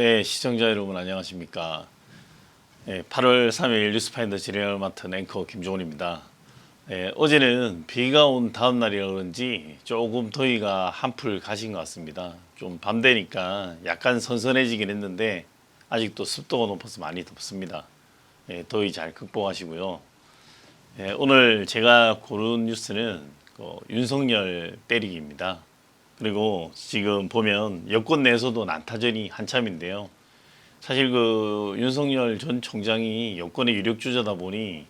네, 시청자 여러분 안녕하십니까? 네, 8월 3일 뉴스파인더 진행을 맡은 앵커 김종훈입니다. 네, 어제는 비가 온 다음 날이라 그런지 조금 더위가 한풀 가신 것 같습니다. 좀 밤 되니까 약간 선선해지긴 했는데 아직도 습도가 높아서 많이 덥습니다. 네, 더위 잘 극복하시고요. 네, 오늘 제가 고른 뉴스는 그 윤석열 때리기입니다. 그리고 지금 보면 여권 내에서도 난타전이 한참인데요. 사실 그 윤석열 전 총장이 여권의 유력 주자다 보니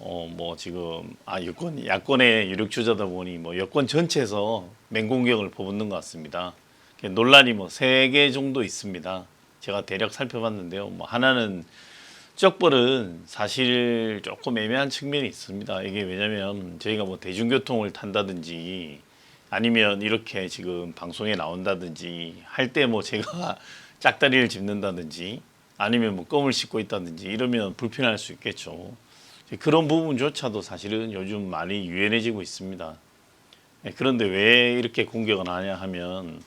어 뭐 지금 아 여권 야권의 유력 주자다 보니 뭐 여권 전체에서 맹공격을 퍼붓는 것 같습니다. 논란이 뭐 세 개 정도 있습니다. 제가 대략 살펴봤는데요. 뭐 하나는 쪽벌은 사실 조금 애매한 측면이 있습니다. 이게 왜냐면 저희가 뭐 대중교통을 탄다든지 아니면 이렇게 지금 방송에 나온다든지 할 때 뭐 제가 짝다리를 짚는다든지 아니면 뭐 껌을 씹고 있다든지 이러면 불편할 수 있겠죠. 그런 부분조차도 사실은 요즘 많이 유연해지고 있습니다. 네, 그런데 왜 이렇게 공격을 하냐 하면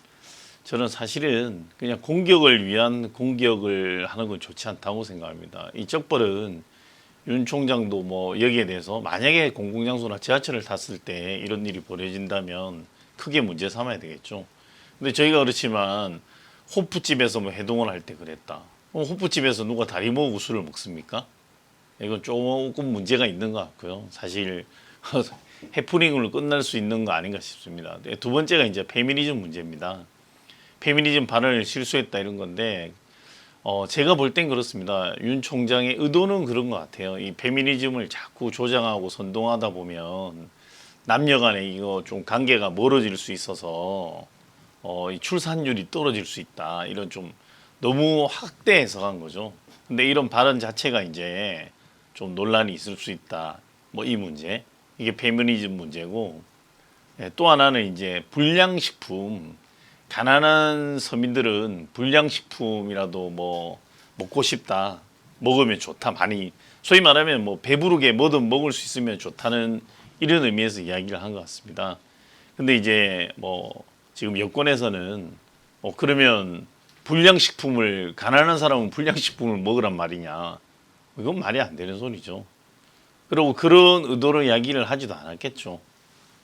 저는 사실은 그냥 공격을 위한 공격을 하는 건 좋지 않다고 생각합니다. 이 적벌은 윤 총장도 뭐 여기에 대해서 만약에 공공장소나 지하철을 탔을 때 이런 일이 벌어진다면 크게 문제 삼아야 되겠죠. 근데 저희가 그렇지만 호프집에서 뭐 해동을 할 때 그랬다. 호프집에서 누가 다리 모으고 술을 먹습니까? 이건 조금 문제가 있는 것 같고요. 사실 해프닝으로 끝날 수 있는 거 아닌가 싶습니다. 네, 두 번째가 이제 페미니즘 문제입니다. 페미니즘 발언을 실수했다 이런 건데 어, 제가 볼 땐 그렇습니다. 윤 총장의 의도는 그런 것 같아요. 이 페미니즘을 자꾸 조장하고 선동하다 보면 남녀 간에 이거 좀 관계가 멀어질 수 있어서 어, 이 출산율이 떨어질 수 있다. 이런 좀 너무 확대 해석한 거죠. 근데 이런 발언 자체가 이제 좀 논란이 있을 수 있다. 뭐 이 문제. 이게 페미니즘 문제고 예, 또 하나는 이제 불량식품 가난한 서민들은 불량식품이라도 뭐 먹고 싶다 먹으면 좋다 많이 소위 말하면 뭐 배부르게 뭐든 먹을 수 있으면 좋다는 이런 의미에서 이야기를 한 것 같습니다. 근데 이제 뭐 지금 여권에서는 어 그러면 불량식품을 가난한 사람은 불량식품을 먹으란 말이냐 이건 말이 안 되는 소리죠. 그리고 그런 의도로 이야기를 하지도 않았겠죠.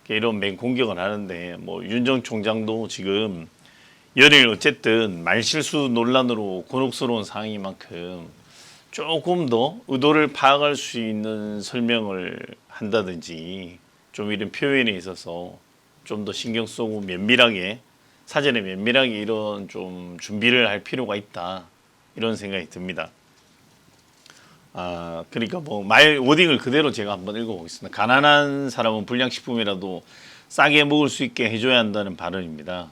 이런 맹 공격을 하는데 뭐 윤 전 총장도 지금 연일 어쨌든 말실수 논란으로 곤혹스러운 상황인 만큼 조금 더 의도를 파악할 수 있는 설명을 한다든지 좀 이런 표현에 있어서 좀 더 신경 쓰고 면밀하게 사전에 면밀하게 이런 좀 준비를 할 필요가 있다 이런 생각이 듭니다. 아 그러니까 뭐 말 워딩을 그대로 제가 한번 읽어보겠습니다. 가난한 사람은 불량식품이라도 싸게 먹을 수 있게 해줘야 한다는 발언입니다.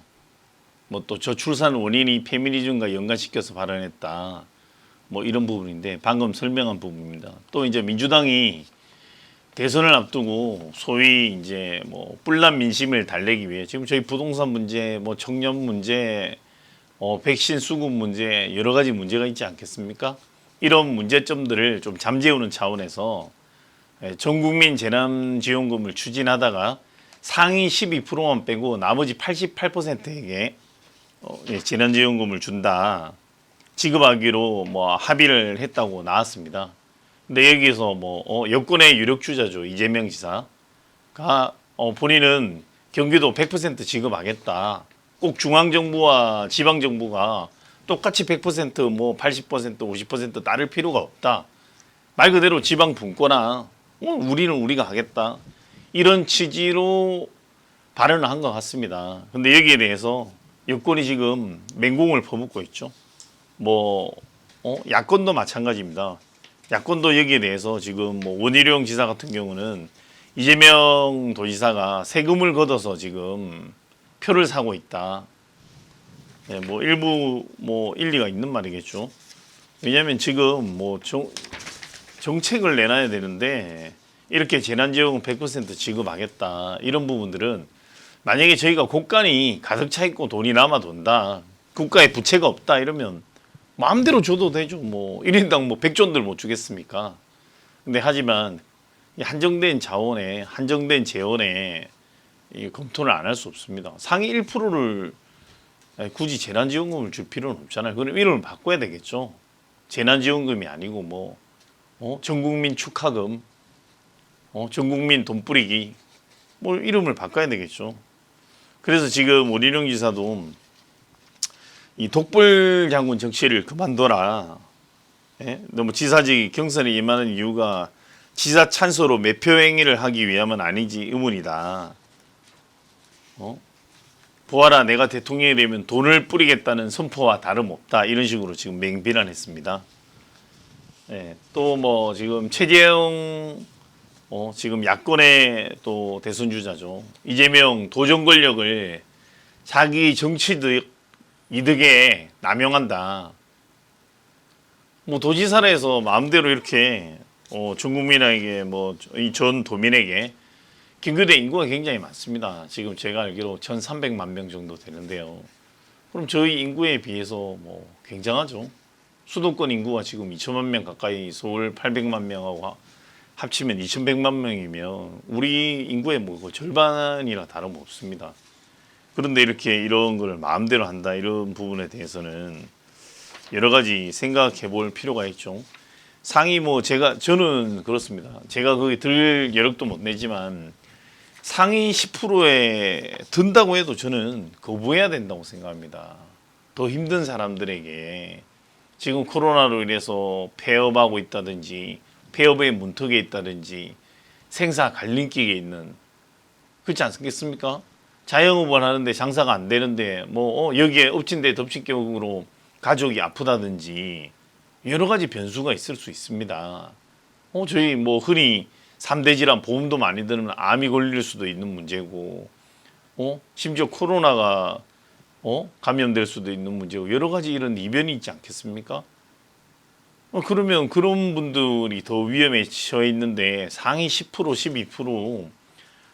뭐 또 저출산 원인이 페미니즘과 연관시켜서 발언했다. 뭐 이런 부분인데 방금 설명한 부분입니다. 또 이제 민주당이 대선을 앞두고 소위 이제 뭐 뿔난 민심을 달래기 위해 지금 저희 부동산 문제, 뭐 청년 문제, 어 백신 수급 문제 여러 가지 문제가 있지 않겠습니까? 이런 문제점들을 좀 잠재우는 차원에서 예, 전국민 재난지원금을 추진하다가 상위 12%만 빼고 나머지 88%에게 어, 예, 재난지원금을 준다. 지급하기로 뭐 합의를 했다고 나왔습니다. 근데 여기서 뭐 어, 여권의 유력 주자죠 이재명 지사가 어, 본인은 경기도 100% 지급하겠다. 꼭 중앙 정부와 지방 정부가 똑같이 100%뭐 80% 50% 따를 필요가 없다. 말 그대로 지방 분권아 어, 우리는 우리가 하겠다. 이런 취지로 발언을 한 것 같습니다. 근데 여기에 대해서 여권이 지금 맹공을 퍼붓고 있죠. 뭐 어? 야권도 마찬가지입니다. 야권도 여기에 대해서 지금 뭐 원희룡 지사 같은 경우는 이재명 도지사가 세금을 걷어서 지금 표를 사고 있다. 네, 뭐 일부 뭐 일리가 있는 말이겠죠. 왜냐하면 지금 뭐 정, 정책을 내놔야 되는데 이렇게 재난지원금 100% 지급하겠다 이런 부분들은 만약에 저희가 국간이 가득 차 있고 돈이 남아 돈다 국가에 부채가 없다 이러면 마음대로 줘도 되죠 뭐 1인당 뭐 100존들 못 주겠습니까 근데 하지만 이 한정된 자원에 한정된 재원에 이 검토를 안 할 수 없습니다 상위 1%를 아니, 굳이 재난지원금을 줄 필요는 없잖아요. 그럼 이름을 바꿔야 되겠죠. 재난지원금이 아니고 뭐 어? 전국민 축하금, 어? 전국민 돈 뿌리기, 뭐 이름을 바꿔야 되겠죠. 그래서 지금 오리령 지사도 이 독불 장군 정치를 그만둬라. 예? 너무 지사직 경선에 임하는 이유가 지사 찬소로 매표 행위를 하기 위함은 아니지 의문이다. 어? 보아라 내가 대통령이 되면 돈을 뿌리겠다는 선포와 다름없다 이런 식으로 지금 맹비난했습니다. 예, 또 뭐 지금 최재형 어, 지금 야권의 또 대선 주자죠. 이재명 도전 권력을 자기 정치 득, 이득에 남용한다. 뭐 도지사에서 마음대로 이렇게 어, 전 국민에게 뭐이전 도민에게 김교대 인구가 굉장히 많습니다. 지금 제가 알기로 1,300만 명 정도 되는데요. 그럼 저희 인구에 비해서 뭐 굉장하죠. 수도권 인구가 지금 2천만 명 가까이 서울 800만 명하고 하- 합치면 2,100만 명이면 우리 인구의 뭐 그 절반이나 다름없습니다. 그런데 이렇게 이런 걸 마음대로 한다 이런 부분에 대해서는 여러 가지 생각해 볼 필요가 있죠. 상위 뭐 제가 저는 그렇습니다. 제가 거기 들 여력도 못 내지만 상위 10%에 든다고 해도 저는 거부해야 된다고 생각합니다. 더 힘든 사람들에게 지금 코로나로 인해서 폐업하고 있다든지 폐업의 문턱에 있다든지 생사 갈림길에 있는 그렇지 않겠습니까? 자영업을 하는데 장사가 안 되는데 뭐 어, 여기에 엎친 데 덮친 격으로 가족이 아프다든지 여러 가지 변수가 있을 수 있습니다. 어, 저희 뭐 흔히 3대 질환 보험도 많이 들으면 암이 걸릴 수도 있는 문제고 어? 심지어 코로나가 어? 감염될 수도 있는 문제고 여러 가지 이런 이변이 있지 않겠습니까? 어, 그러면 그런 분들이 더 위험에 처해 있는데 상위 10% 12%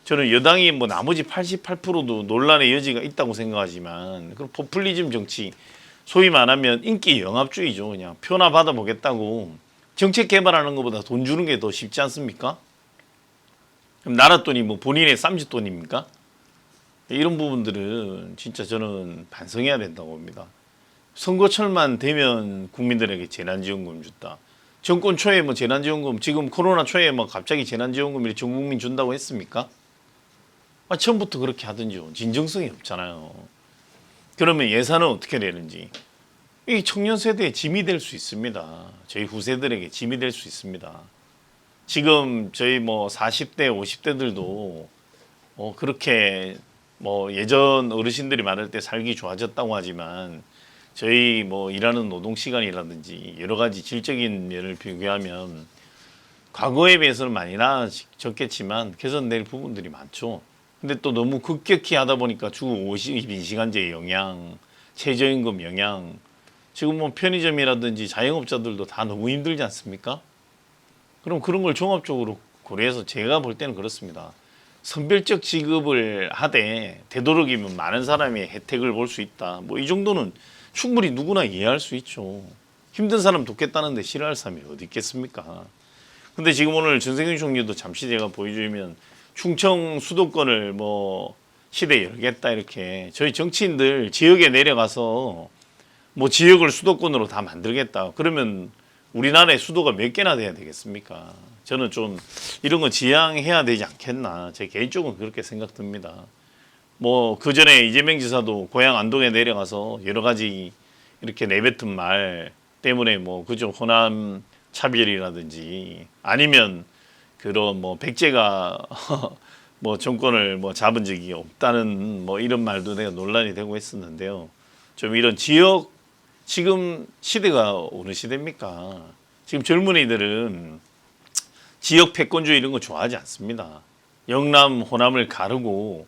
저는 여당이 뭐 나머지 88%도 논란의 여지가 있다고 생각하지만 그럼 포퓰리즘 정치 소위 말하면 인기 영합주의죠 그냥 표나 받아보겠다고 정책 개발하는 것보다 돈 주는 게 더 쉽지 않습니까? 그럼 나라 돈이 뭐 본인의 쌈짓 돈입니까? 이런 부분들은 진짜 저는 반성해야 된다고 봅니다. 선거철만 되면 국민들에게 재난지원금 줬다. 정권 초에 뭐 재난지원금 지금 코로나 초에 뭐 갑자기 재난지원금을 전 국민 준다고 했습니까? 아, 처음부터 그렇게 하든지요. 진정성이 없잖아요. 그러면 예산은 어떻게 되는지 이 청년 세대의 짐이 될 수 있습니다. 저희 후세들에게 짐이 될 수 있습니다. 지금 저희 뭐 40대, 50대들도 어 그렇게 뭐 예전 어르신들이 말할 때 살기 좋아졌다고 하지만 저희 뭐 일하는 노동 시간이라든지 여러 가지 질적인 면을 비교하면 과거에 비해서는 많이 나아졌겠지만 개선될 부분들이 많죠. 근데 또 너무 급격히 하다 보니까 주 52시간제 영향, 최저임금 영향, 지금 뭐 편의점이라든지 자영업자들도 다 너무 힘들지 않습니까? 그럼 그런 걸 종합적으로 고려해서 제가 볼 때는 그렇습니다. 선별적 지급을 하되 되도록이면 많은 사람이 혜택을 볼 수 있다. 뭐 이 정도는 충분히 누구나 이해할 수 있죠. 힘든 사람 돕겠다는데 싫어할 사람이 어디 있겠습니까? 근데 지금 오늘 전세경 총리도 잠시 제가 보여주면 충청 수도권을 뭐 시대 열겠다 이렇게 저희 정치인들 지역에 내려가서 뭐 지역을 수도권으로 다 만들겠다. 그러면 우리나라의 수도가 몇 개나 돼야 되겠습니까? 저는 좀 이런 거 지향해야 되지 않겠나. 제 개인적으로 그렇게 생각됩니다. 뭐 그 전에 이재명 지사도 고향 안동에 내려가서 여러 가지 이렇게 내뱉은 말 때문에 뭐 그죠 호남 차별이라든지 아니면 그런 뭐 백제가 뭐 정권을 뭐 잡은 적이 없다는 뭐 이런 말도 내가 논란이 되고 했었는데요. 좀 이런 지역 지금 시대가 어느 시대입니까? 지금 젊은이들은 지역 패권주의 이런 거 좋아하지 않습니다. 영남 호남을 가르고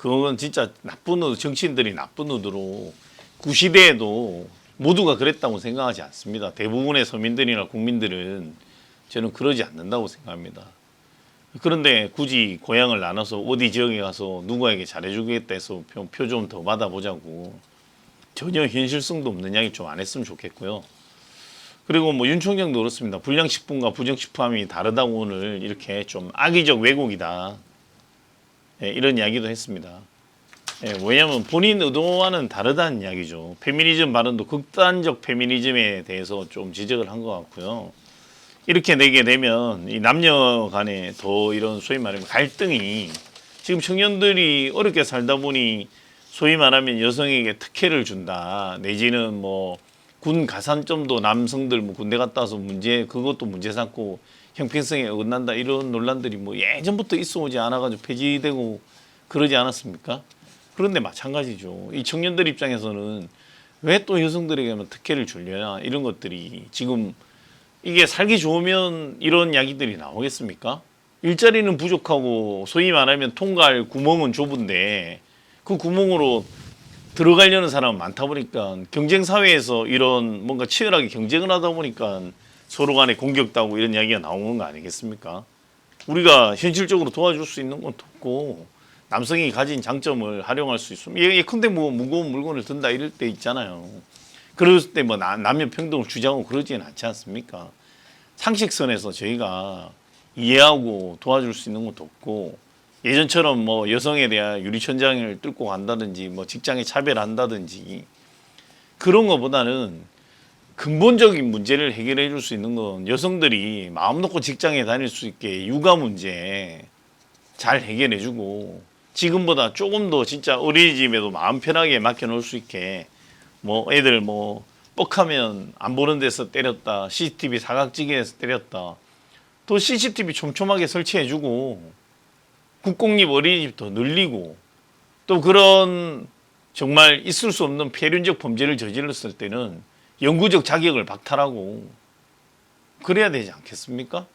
그건 진짜 나쁜 의도 정치인들이 나쁜 의도로 구시대에도 모두가 그랬다고 생각하지 않습니다. 대부분의 서민들이나 국민들은 저는 그러지 않는다고 생각합니다. 그런데 굳이 고향을 나눠서 어디 지역에 가서 누구에게 잘해주겠다 해서 표 좀 더 받아보자고 전혀 현실성도 없는 이야기 좀 안 했으면 좋겠고요. 그리고 뭐 윤 총장도 그렇습니다. 불량식품과 부정식품이 다르다고 오늘 이렇게 좀 악의적 왜곡이다. 예, 이런 이야기도 했습니다. 예, 왜냐하면 본인 의도와는 다르다는 이야기죠. 페미니즘 발언도 극단적 페미니즘에 대해서 좀 지적을 한 것 같고요. 이렇게 되게 되면 이 남녀 간에 더 이런 소위 말하면 갈등이 지금 청년들이 어렵게 살다 보니 소위 말하면 여성에게 특혜를 준다 내지는 뭐 군 가산점도 남성들 뭐 군대 갔다 와서 문제 그것도 문제 삼고 형평성에 어긋난다 이런 논란들이 뭐 예전부터 있어 오지 않아가지고 폐지되고 그러지 않았습니까? 그런데 마찬가지죠. 이 청년들 입장에서는 왜 또 여성들에게만 특혜를 주려나 이런 것들이 지금 이게 살기 좋으면 이런 이야기들이 나오겠습니까? 일자리는 부족하고 소위 말하면 통과할 구멍은 좁은데 그 구멍으로 들어가려는 사람은 많다 보니까 경쟁 사회에서 이런 뭔가 치열하게 경쟁을 하다 보니까 서로 간에 공격하고 이런 이야기가 나오는 거 아니겠습니까? 우리가 현실적으로 도와줄 수 있는 건 없고 남성이 가진 장점을 활용할 수 있으면 예, 근데 뭐 무거운 물건을 든다 이럴 때 있잖아요. 그럴 때 뭐 남녀 평등을 주장하고 그러지는 않지 않습니까? 상식선에서 저희가 이해하고 도와줄 수 있는 것도 없고 예전처럼 뭐 여성에 대한 유리천장을 뚫고 간다든지 뭐 직장에 차별한다든지 그런 것보다는 근본적인 문제를 해결해 줄 수 있는 건 여성들이 마음 놓고 직장에 다닐 수 있게 육아 문제 잘 해결해 주고 지금보다 조금 더 진짜 어린이집에도 마음 편하게 맡겨 놓을 수 있게 뭐 애들 뭐 뻑하면 안 보는 데서 때렸다 CCTV 사각지기에서 때렸다 또 CCTV 촘촘하게 설치해 주고 국공립 어린이집도 늘리고 또 그런 정말 있을 수 없는 폐륜적 범죄를 저질렀을 때는 영구적 자격을 박탈하고 그래야 되지 않겠습니까?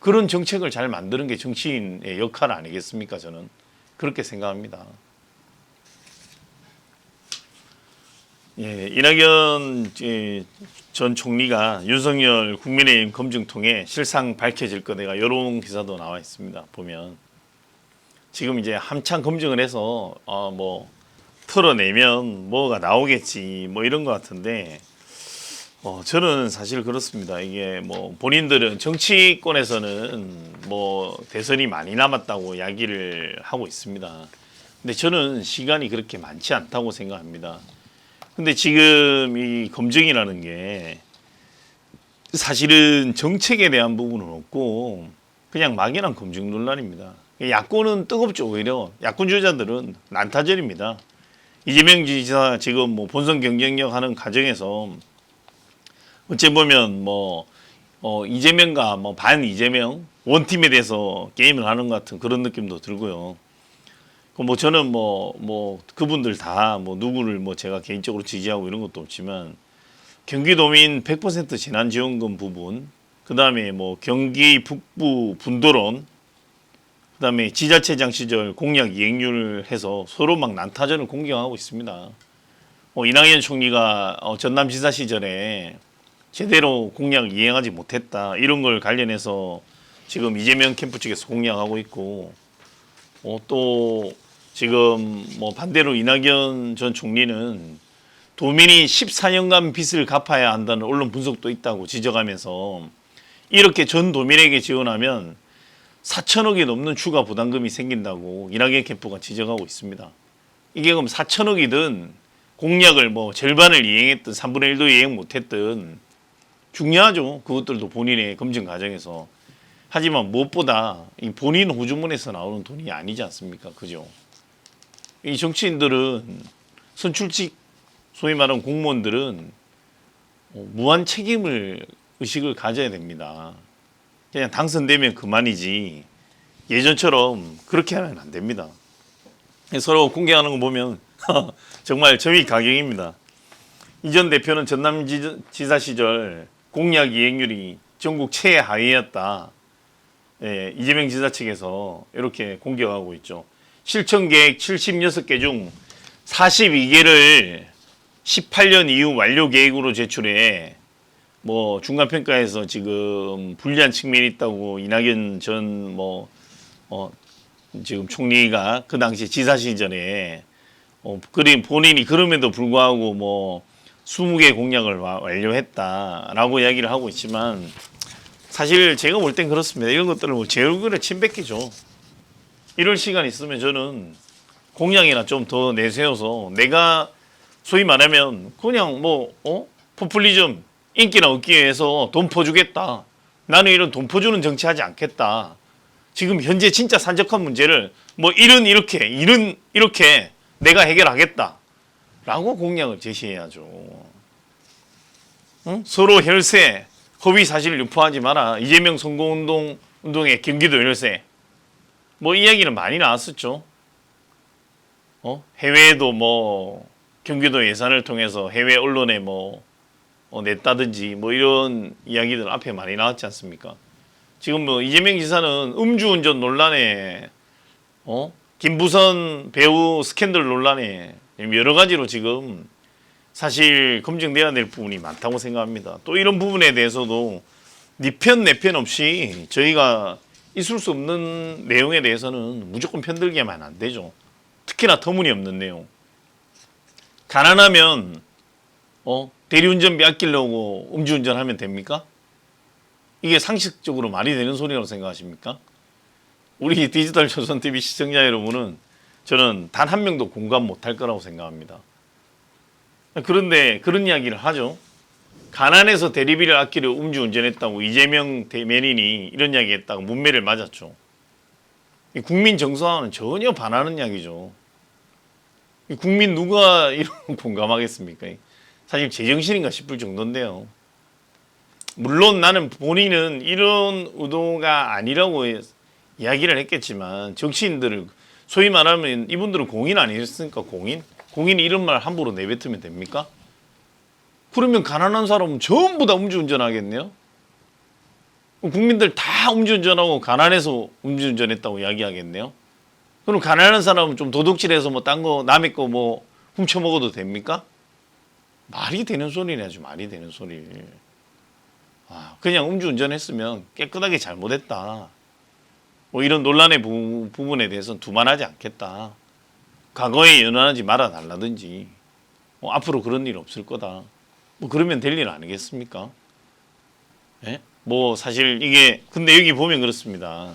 그런 정책을 잘 만드는 게 정치인의 역할 아니겠습니까? 저는 그렇게 생각합니다. 예, 이낙연 예, 전 총리가 윤석열 국민의힘 검증 통해 실상 밝혀질 거 내가 여론 기사도 나와 있습니다. 보면 지금 이제 한참 검증을 해서 어, 뭐 털어내면 뭐가 나오겠지 뭐 이런 것 같은데 어, 저는 사실 그렇습니다. 이게 뭐 본인들은 정치권에서는 뭐 대선이 많이 남았다고 이야기를 하고 있습니다. 근데 저는 시간이 그렇게 많지 않다고 생각합니다. 근데 지금 이 검증이라는 게 사실은 정책에 대한 부분은 없고 그냥 막연한 검증 논란입니다. 야권은 뜨겁죠 오히려 야권 주자들은 난타전입니다. 이재명 지사 지금 뭐 본선 경쟁력 하는 과정에서 어째 보면 뭐 어, 이재명과 뭐 반 이재명 원팀에 대해서 게임을 하는 것 같은 그런 느낌도 들고요. 그뭐 저는 뭐뭐 그분들 다 뭐 누구를 뭐 제가 개인적으로 지지하고 이런 것도 없지만 경기도민 100% 재난지원금 부분, 그 다음에 뭐 경기 북부 분도론, 그 다음에 지자체장 시절 공약 이행률을 해서 서로 막 난타전을 공격하고 있습니다. 어, 이낙연 총리가 어, 전남지사 시절에 제대로 공약을 이행하지 못했다 이런 걸 관련해서 지금 이재명 캠프 측에서 공약하고 있고 어, 또 지금 뭐 반대로 이낙연 전 총리는 도민이 14년간 빚을 갚아야 한다는 언론 분석도 있다고 지적하면서 이렇게 전 도민에게 지원하면 4천억이 넘는 추가 부담금이 생긴다고 이낙연 캠프가 지적하고 있습니다. 이게 그럼 4천억이든 공약을 뭐 절반을 이행했든 3분의 1도 이행 못했든 중요하죠. 그것들도 본인의 검증 과정에서. 하지만 무엇보다 이 본인 호주문에서 나오는 돈이 아니지 않습니까? 그죠? 이 정치인들은 선출직 소위 말하는 공무원들은 어, 무한 책임을 의식을 가져야 됩니다. 그냥 당선되면 그만이지 예전처럼 그렇게 하면 안 됩니다. 서로 공개하는 거 보면 정말 점이 가경입니다. 이전 대표는 전남 지사 시절 공약 이행률이 전국 최하위였다. 예, 이재명 지사 측에서 이렇게 공격하고 있죠. 실천 계획 76개 중 42개를 18년 이후 완료 계획으로 제출해 뭐 중간 평가에서 지금 불리한 측면이 있다고 이낙연 전뭐 어, 지금 총리가 그 당시 지사 시절에 어, 그림 본인이 그럼에도 불구하고 뭐 20개 공약을 와- 완료했다라고 이야기를 하고 있지만 사실 제가 볼 땐 그렇습니다. 이런 것들을 뭐 제 얼굴에 침 뱉기죠. 이럴 시간 있으면 저는 공약이나 좀 더 내세워서 내가 소위 말하면 그냥 뭐 어? 포퓰리즘 인기나 얻기 위해서 돈 퍼주겠다. 나는 이런 돈 퍼주는 정치하지 않겠다. 지금 현재 진짜 산적한 문제를 뭐 이런 이렇게 이런 이렇게 내가 해결하겠다. 라고 공약을 제시해야죠. 응? 서로 혈세, 허위 사실 유포하지 마라. 이재명 선거운동 운동의 경기도 혈세. 뭐 이야기는 많이 나왔었죠. 어? 해외에도 뭐 경기도 예산을 통해서 해외 언론에 뭐 어, 냈다든지 뭐 이런 이야기들 앞에 많이 나왔지 않습니까? 지금 뭐 이재명 지사는 음주운전 논란에 어? 김부선 배우 스캔들 논란에 여러 가지로 지금 사실 검증돼야 될 부분이 많다고 생각합니다. 또 이런 부분에 대해서도 네편내 편 없이 저희가 있을 수 없는 내용에 대해서는 무조건 편들게만 하면 안 되죠. 특히나 터무니없는 내용. 가난하면 어 대리운전비 아끼려고 음주운전 하면 됩니까? 이게 상식적으로 말이 되는 소리라고 생각하십니까? 우리 디지털 조선 TV 시청자 여러분은 저는 단 한 명도 공감 못할 거라고 생각합니다. 그런데 그런 이야기를 하죠. 가난해서 대리비를 아끼려 음주운전했다고 이재명 대면인이 이런 이야기했다고 문매를 맞았죠. 이 국민 정서와는 전혀 반하는 이야기죠. 이 국민 누가 이런 거 공감하겠습니까? 사실 제정신인가 싶을 정도인데요. 물론 나는 본인은 이런 의도가 아니라고 이야기를 했겠지만 정치인들을 소위 말하면 이분들은 공인 아니었습니까? 공인? 공인이 이런 말 함부로 내뱉으면 됩니까? 그러면 가난한 사람은 전부 다 음주운전하겠네요. 국민들 다 음주운전하고 가난해서 음주운전했다고 이야기하겠네요. 그럼 가난한 사람은 좀 도둑질해서 뭐 딴 거 남의 거 뭐 훔쳐 먹어도 됩니까? 말이 되는 아주 말이 되는 소리. 아, 그냥 음주운전했으면 깨끗하게 잘못했다. 뭐 이런 논란의 부, 부분에 대해서는 두말하지 않겠다. 과거에 연연하지 말아 달라든지 뭐 앞으로 그런 일 없을 거다. 뭐 그러면 될 일 아니겠습니까? 예? 뭐 사실 이게 근데 여기 보면 그렇습니다.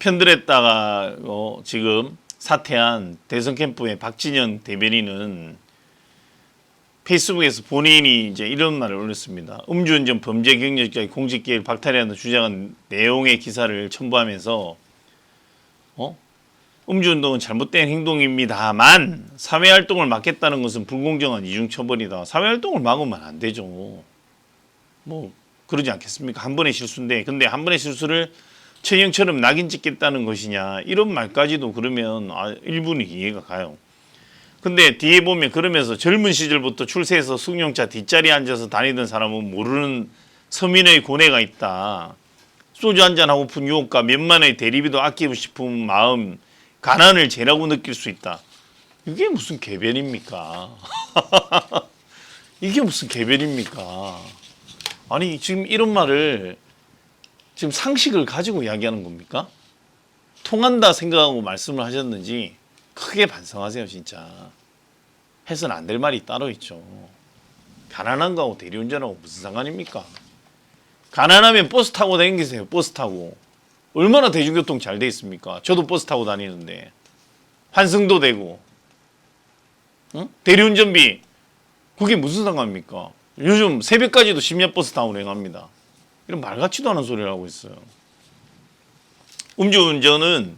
편들었다가 어, 지금 사퇴한 대선 캠프의 박진영 대변인은 페이스북에서 본인이 이제 이런 말을 올렸습니다. 음주운전 범죄 경력자의 공직기획 박탈이라는 주장한 내용의 기사를 첨부하면서 어? 음주운동은 잘못된 행동입니다만 사회활동을 막겠다는 것은 불공정한 이중처벌이다. 사회활동을 막으면 안 되죠. 뭐 그러지 않겠습니까? 한 번의 실수인데 근데 한 번의 실수를 천형처럼 낙인 찍겠다는 것이냐 이런 말까지도 그러면 아, 일부는 이해가 가요. 근데 뒤에 보면 그러면서 젊은 시절부터 출세해서 승용차 뒷자리에 앉아서 다니던 사람은 모르는 서민의 고뇌가 있다. 소주 한잔 하고픈 유혹과 몇만의 대리비도 아끼고 싶은 마음, 가난을 죄라고 느낄 수 있다. 이게 무슨 개변입니까? 이게 무슨 개변입니까? 아니 지금 이런 말을 지금 상식을 가지고 이야기하는 겁니까? 통한다 생각하고 말씀을 하셨는지 크게 반성하세요 진짜. 해서는 안 될 말이 따로 있죠. 가난한 거하고 대리운전하고 무슨 상관입니까? 가난하면 버스 타고 다니세요. 버스 타고. 얼마나 대중교통 잘 돼 있습니까? 저도 버스 타고 다니는데 환승도 되고 응? 대리운전비 그게 무슨 상관입니까? 요즘 새벽까지도 심야 버스 타고 운행합니다. 이런 말 같지도 않은 소리를 하고 있어요. 음주운전은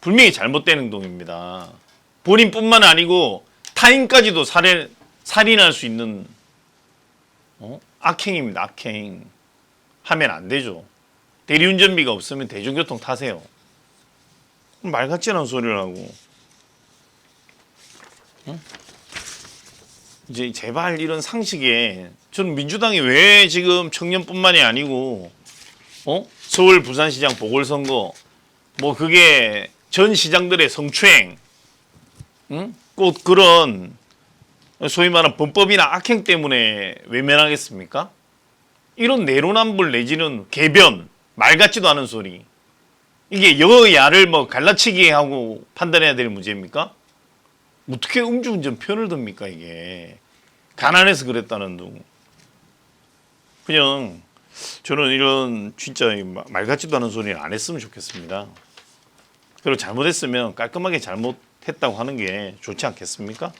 분명히 잘못된 행동입니다. 본인뿐만 아니고 타인까지도 살해, 살인할 수 있는 어? 악행입니다. 악행. 하면 안 되죠. 대리운전비가 없으면 대중교통 타세요. 말 같지 않은 소리를 하고. 응? 이제 제발 이런 상식에 저는 민주당이 왜 지금 청년뿐만이 아니고 어? 서울 부산시장 보궐선거 뭐 그게 전 시장들의 성추행 응? 꼭 그런 소위 말하는 범법이나 악행 때문에 외면하겠습니까? 이런 내로남불 내지는 개변 말 같지도 않은 소리 이게 여야를 뭐 갈라치기 하고 판단해야 될 문제입니까? 어떻게 음주운전 편을 듭니까 이게 가난해서 그랬다는 둥 그냥 저는 이런 진짜 말 같지도 않은 소리를 안 했으면 좋겠습니다. 그리고 잘못했으면 깔끔하게 잘못했다고 하는 게 좋지 않겠습니까?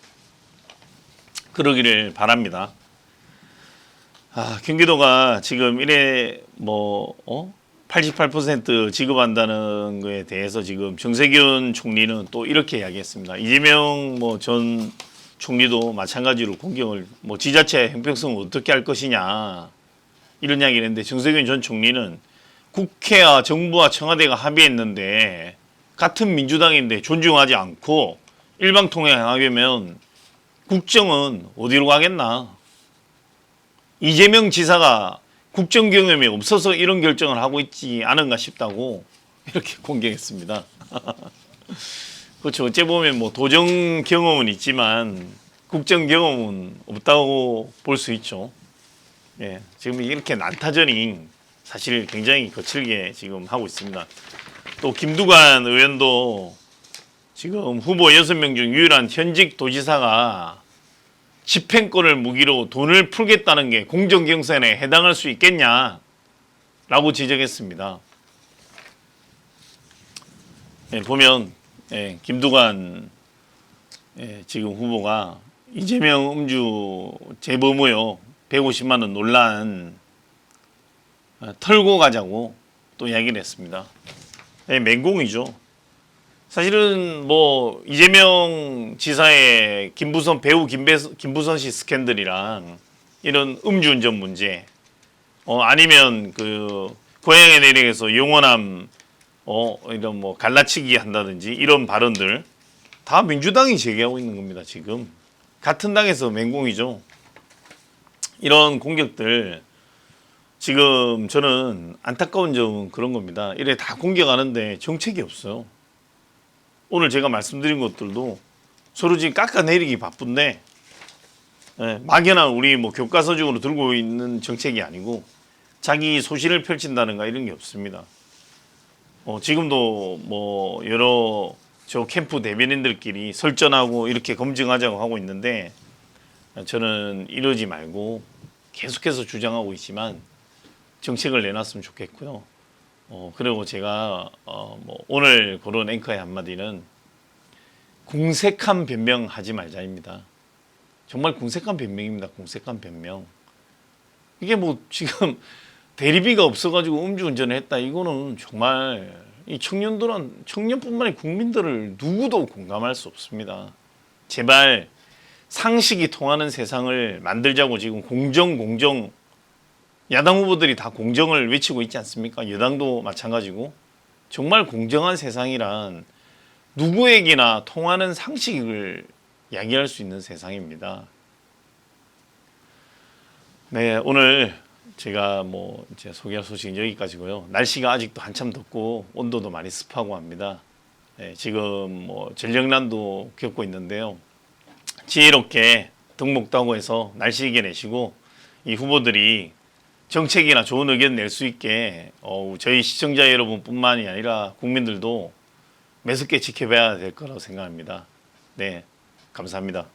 그러기를 바랍니다. 아, 경기도가 지금 이래 뭐 어? 88% 지급한다는 거에 대해서 지금 정세균 총리는 또 이렇게 이야기했습니다. 이재명 뭐 전 총리도 마찬가지로 공격을 뭐 지자체 형평성을 어떻게 할 것이냐 이런 이야기를 했는데 정세균 전 총리는 국회와 정부와 청와대가 합의했는데 같은 민주당인데 존중하지 않고 일방통행 하려면 국정은 어디로 가겠나? 이재명 지사가 국정 경험이 없어서 이런 결정을 하고 있지 않은가 싶다고 이렇게 공격했습니다. 그렇죠. 어째 보면 뭐 도정 경험은 있지만 국정 경험은 없다고 볼 수 있죠. 예, 지금 이렇게 난타전이 사실 굉장히 거칠게 지금 하고 있습니다. 또 김두관 의원도 지금 후보 6명 중 유일한 현직 도지사가 집행권을 무기로 돈을 풀겠다는 게 공정경선에 해당할 수 있겠냐라고 지적했습니다. 예, 보면 예, 김두관 예, 지금 후보가 이재명 음주 재범 의혹 150만 원 논란 어, 털고 가자고 또 이야기를 했습니다. 예, 맹공이죠. 사실은 뭐 이재명 지사의 김부선 배우 김배, 김부선 씨 스캔들이랑 이런 음주운전 문제 어 아니면 그 고향의 내륙에서 용원함 어 이런 뭐 갈라치기 한다든지 이런 발언들 다 민주당이 제기하고 있는 겁니다 지금 같은 당에서 맹공이죠 이런 공격들 지금 저는 안타까운 점은 그런 겁니다 이래 다 공격하는데 정책이 없어요 오늘 제가 말씀드린 것들도 서로 지금 깎아내리기 바쁜데 예, 막연한 우리 뭐 교과서적으로 들고 있는 정책이 아니고 자기 소신을 펼친다는가 이런 게 없습니다. 어, 지금도 뭐 여러 저 캠프 대변인들끼리 설전하고 이렇게 검증하자고 하고 있는데 저는 이러지 말고 계속해서 주장하고 있지만 정책을 내놨으면 좋겠고요. 어, 그리고 제가 어, 뭐 오늘 그런 앵커의 한마디는 궁색한 변명하지 말자입니다. 정말 궁색한 변명입니다. 궁색한 변명. 이게 뭐 지금 대리비가 없어가지고 음주운전을 했다. 이거는 정말 이 청년들은 청년뿐만 아니라 국민들을 누구도 공감할 수 없습니다. 제발 상식이 통하는 세상을 만들자고 지금 공정 공정 야당 후보들이 다 공정을 외치고 있지 않습니까? 여당도 마찬가지고 정말 공정한 세상이란 누구에게나 통하는 상식을 이야기할 수 있는 세상입니다. 네, 오늘 제가 뭐 이제 소개할 소식은 여기까지고요. 날씨가 아직도 한참 덥고 온도도 많이 습하고 합니다. 네, 지금 뭐 전력난도 겪고 있는데요. 지혜롭게 등목도 하고 해서 날씨 이겨내시고 이 후보들이 정책이나 좋은 의견 낼 수 있게 어, 저희 시청자 여러분뿐만이 아니라 국민들도 매섭게 지켜봐야 될 거라고 생각합니다. 네, 감사합니다.